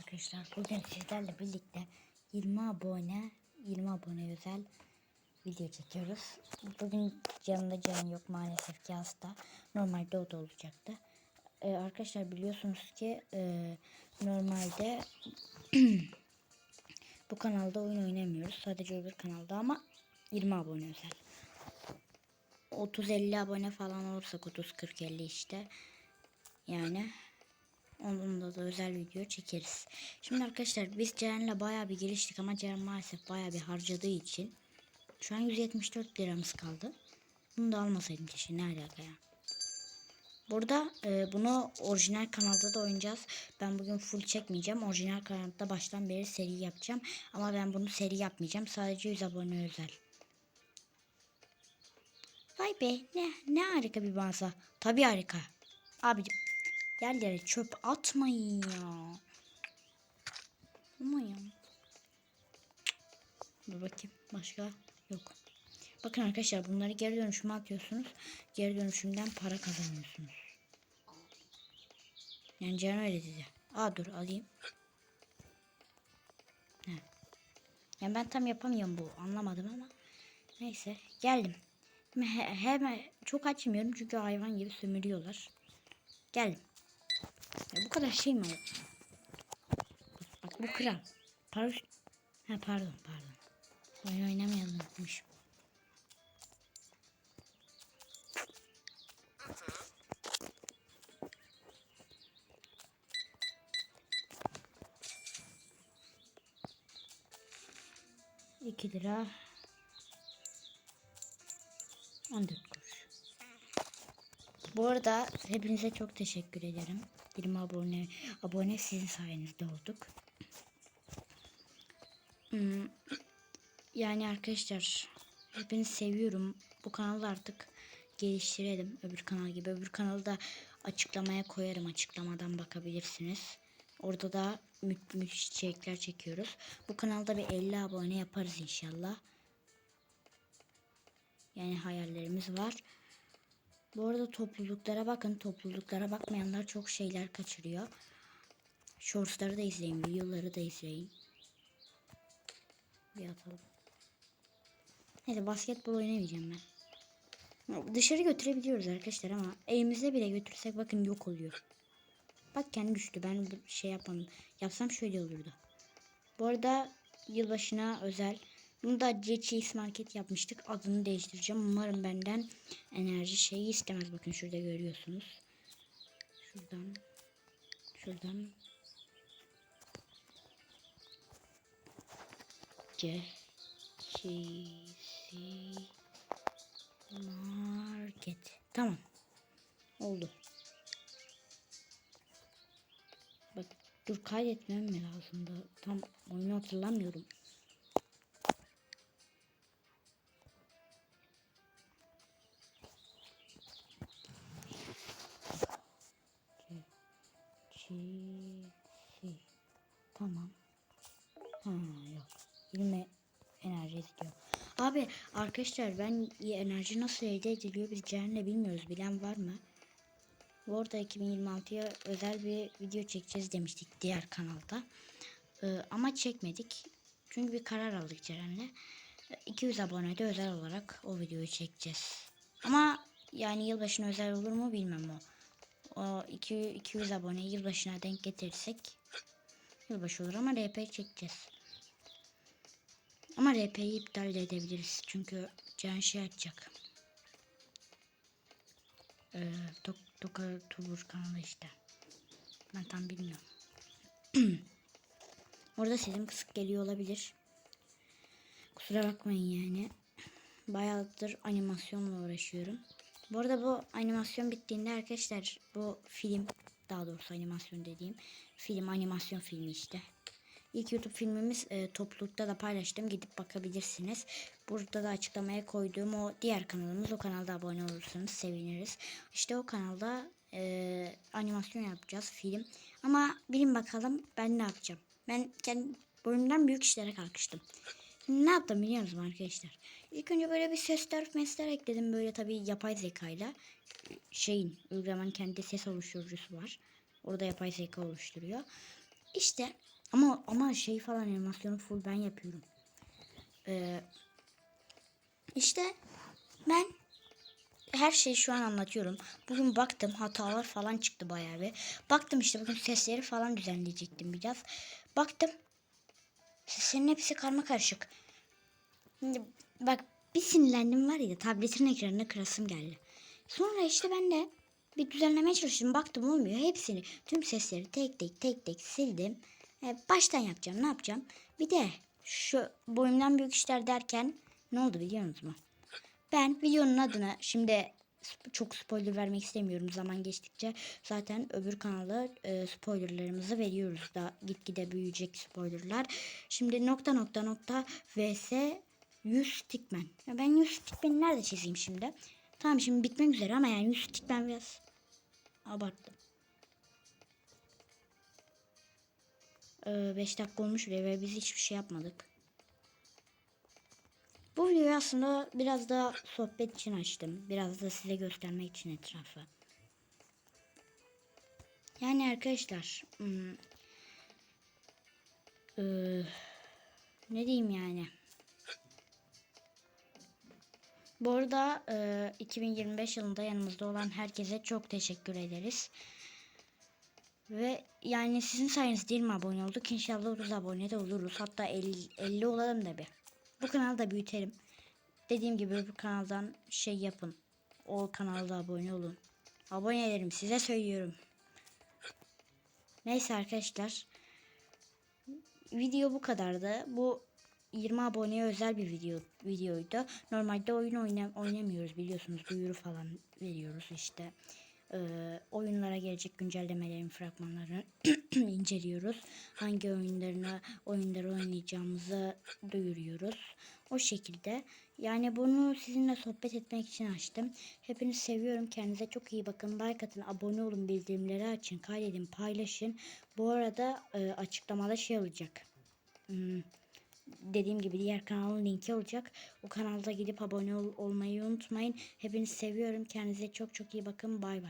arkadaşlar. Bugün sizlerle birlikte 20 abone, 20 abone özel video çekiyoruz. Bugün canında can yok maalesef ki hasta. Normalde o da olacaktı. Ee, arkadaşlar biliyorsunuz ki e, normalde bu kanalda oyun oynamıyoruz. Sadece öbür kanalda ama 20 abone özel. 30-50 abone falan olursak 30-40-50 işte. Yani Onunla da özel video çekeriz. Şimdi arkadaşlar biz Ceren'le bayağı bir geliştik ama Ceren maalesef bayağı bir harcadığı için şu an 174 liramız kaldı. Bunu da almasaydım keşke ne alaka ya. Burada e, bunu orijinal kanalda da oynayacağız. Ben bugün full çekmeyeceğim. Orijinal kanalda baştan beri seri yapacağım. Ama ben bunu seri yapmayacağım. Sadece 100 abone özel. Vay be ne, ne harika bir mağaza. Tabii harika. Abicim Yerlere çöp atmayın ya. Ama ya. Dur bakayım. Başka yok. Bakın arkadaşlar bunları geri dönüşüme atıyorsunuz. Geri dönüşümden para kazanıyorsunuz. Yani Can öyle dedi. Aa dur alayım. He. Yani ben tam yapamıyorum bu. Anlamadım ama. Neyse geldim. He- Hemen çok açmıyorum çünkü hayvan gibi sömürüyorlar. Geldim. Ya bu kadar şey mi olur? Bak bu kral. Pardon. Ha pardon pardon. Oyun oynamayalım unutmuşum. İki lira. On dört kuruş. Bu arada hepinize çok teşekkür ederim. 20 abone abone sizin sayenizde olduk. Hmm, Yani arkadaşlar hepinizi seviyorum. Bu kanalı artık geliştirelim. Öbür kanal gibi. Öbür kanalı da açıklamaya koyarım. Açıklamadan bakabilirsiniz. Orada da mü müthiş içerikler çekiyoruz. Bu kanalda bir 50 abone yaparız inşallah. Yani hayallerimiz var. Bu arada topluluklara bakın. Topluluklara bakmayanlar çok şeyler kaçırıyor. Shortsları da izleyin. Videoları da izleyin. Bir atalım. Neyse basketbol oynamayacağım ben. Dışarı götürebiliyoruz arkadaşlar ama elimizde bile götürsek bakın yok oluyor. Bak kendi düştü. Ben şey yapmadım. Yapsam şöyle olurdu. Bu arada yılbaşına özel bunu da Cheese Market yapmıştık. Adını değiştireceğim. Umarım benden enerji şeyi istemez. Bakın şurada görüyorsunuz. Şuradan. Şuradan. Cheese Market. Tamam. Oldu. Bak dur kaydetmem mi lazımdı? Tam oyunu hatırlamıyorum. Tamam. Ha yok. 20 enerji istiyor. Abi arkadaşlar ben enerji nasıl elde ediliyor biz Ceren'le bilmiyoruz. Bilen var mı? Bu arada 2026'ya özel bir video çekeceğiz demiştik diğer kanalda. Ee, ama çekmedik. Çünkü bir karar aldık Ceren'le. 200 abonede özel olarak o videoyu çekeceğiz. Ama yani yılbaşına özel olur mu bilmem o. O 200, 200 abone yılbaşına denk getirirsek yılbaşı olur ama RP çekeceğiz. Ama RP'yi iptal de edebiliriz. Çünkü Can şey açacak. Ee, Tok Toka Tubur kanalı işte. Ben tam bilmiyorum. Orada sesim kısık geliyor olabilir. Kusura bakmayın yani. Bayağıdır animasyonla uğraşıyorum. Bu arada bu animasyon bittiğinde arkadaşlar bu film daha doğrusu animasyon dediğim film animasyon filmi işte. İlk YouTube filmimiz e, toplulukta da paylaştım. Gidip bakabilirsiniz. Burada da açıklamaya koyduğum o diğer kanalımız. O kanalda abone olursanız seviniriz. İşte o kanalda e, animasyon yapacağız film. Ama bilin bakalım ben ne yapacağım. Ben kendi boyumdan büyük işlere kalkıştım. Ne yaptım biliyor musunuz arkadaşlar? İlk önce böyle bir sesler mesler ekledim. Böyle tabii yapay zekayla. Şeyin uygulamanın kendi ses oluşturucusu var. Orada yapay zeka oluşturuyor. İşte Ama ama şey falan animasyonu full ben yapıyorum. Ee, işte ben her şeyi şu an anlatıyorum. Bugün baktım hatalar falan çıktı bayağı bir. Baktım işte bugün sesleri falan düzenleyecektim biraz. Baktım seslerin hepsi karma karışık. Bak bir sinirlendim var ya tabletin ekranına kırasım geldi. Sonra işte ben de bir düzenlemeye çalıştım. Baktım olmuyor. Hepsini tüm sesleri tek tek tek tek sildim. E, baştan yapacağım. Ne yapacağım? Bir de şu boyumdan büyük işler derken ne oldu biliyor musunuz? Ben videonun adına şimdi çok spoiler vermek istemiyorum zaman geçtikçe. Zaten öbür kanala e, spoilerlarımızı veriyoruz da gitgide büyüyecek spoilerlar. Şimdi nokta nokta nokta vs 100 stickman. Ya ben 100 stickman'i nerede çizeyim şimdi? Tamam şimdi bitmek üzere ama yani 100 stickman biraz abarttım. 5 dakika olmuş bile ve biz hiçbir şey yapmadık. Bu videoyu aslında biraz da sohbet için açtım. Biraz da size göstermek için etrafı. Yani arkadaşlar hmm, eee, ne diyeyim yani. Bu arada eee, 2025 yılında yanımızda olan herkese çok teşekkür ederiz. Ve yani sizin sayenizde değil mi abone olduk? İnşallah 30 abone de oluruz. Hatta 50, 50 olalım da bir. Bu kanalı da büyütelim. Dediğim gibi bu kanaldan şey yapın. O kanalda abone olun. Abone ederim size söylüyorum. Neyse arkadaşlar. Video bu kadardı. Bu 20 aboneye özel bir video videoydu. Normalde oyun oyna, oynamıyoruz biliyorsunuz. Duyuru falan veriyoruz işte. Ee, oyunlara gelecek güncellemelerin fragmanlarını inceliyoruz. Hangi oyunlarına oyunları oynayacağımızı duyuruyoruz. O şekilde. Yani bunu sizinle sohbet etmek için açtım. Hepinizi seviyorum. Kendinize çok iyi bakın. Like atın, abone olun, bildirimleri açın, kaydedin, paylaşın. Bu arada e, açıklamada şey olacak. Hmm, dediğim gibi diğer kanalın linki olacak. O kanalda gidip abone ol- olmayı unutmayın. Hepinizi seviyorum. Kendinize çok çok iyi bakın. Bay bay.